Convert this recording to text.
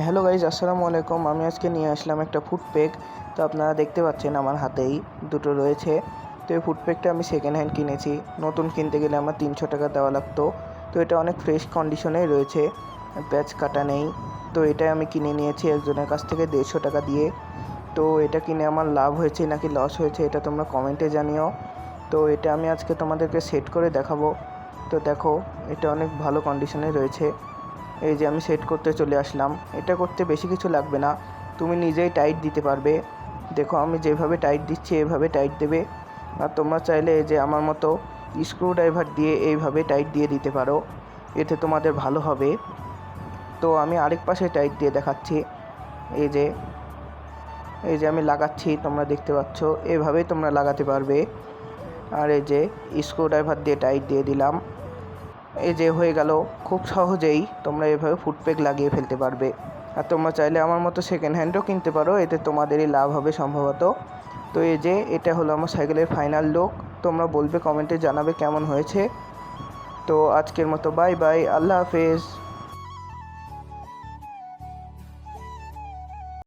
Hello guys আসসালামু আলাইকুম। আমি আজকে নিয়ে আসলাম একটা ফুড পেক তো আপনারা দেখতে পাচ্ছেন আমার হাতেই দুটো রয়েছে। তো এই ফুড আমি সেকেন্ড হ্যান্ড কিনেছি। নতুন কিনতে গেলে আমার তিনশো টাকা দেওয়া লাগতো। তো এটা অনেক ফ্রেশ কন্ডিশনেই রয়েছে। প্যাচ কাটা নেই। তো এটা আমি কিনে নিয়েছি একজনের কাছ থেকে দেড়শো টাকা দিয়ে। তো এটা কিনে আমার লাভ হয়েছে নাকি লস হয়েছে এটা তোমরা কমেন্টে জানিও। তো এটা আমি আজকে তোমাদেরকে সেট করে দেখাবো। তো দেখো, এটা অনেক ভালো কন্ডিশনে রয়েছে। এই যে আমি সেট করতে চলে আসলাম। এটা করতে বেশি কিছু লাগবে না। তুমি নিজেই টাইট দিতে পারবে। দেখো, আমি যেভাবে টাইট দিচ্ছি, এভাবে টাইট দেবে। আর তোমরা চাইলে এই যে আমার মতো স্ক্রু ড্রাইভার দিয়ে এইভাবে টাইট দিয়ে দিতে পারো। এতে তোমাদের ভালো হবে। তো আমি আরেক পাশে টাইট দিয়ে দেখাচ্ছি। এই যে এই যে আমি লাগাচ্ছি, তোমরা দেখতে পাচ্ছ। এভাবেই তোমরা লাগাতে পারবে। আর এই যে স্ক্রু ড্রাইভার দিয়ে টাইট দিয়ে দিলাম। এই যে হয়ে গেল, খুব সহজেই তোমরা এভাবে ফুটপেক লাগিয়ে ফেলতে পারবে। আর তোমরা চাইলে আমার মতো সেকেন্ড হ্যান্ডও কিনতে পারো, এতে তোমাদেরই লাভ হবে সম্ভবত। তো এই যে, এটা হলো আমার সাইকেলের ফাইনাল লুক তোমরা বলবে কমেন্টে জানাবে কেমন হয়েছে। তো আজকের মতো বাই বাই আল্লাহ হাফেজ।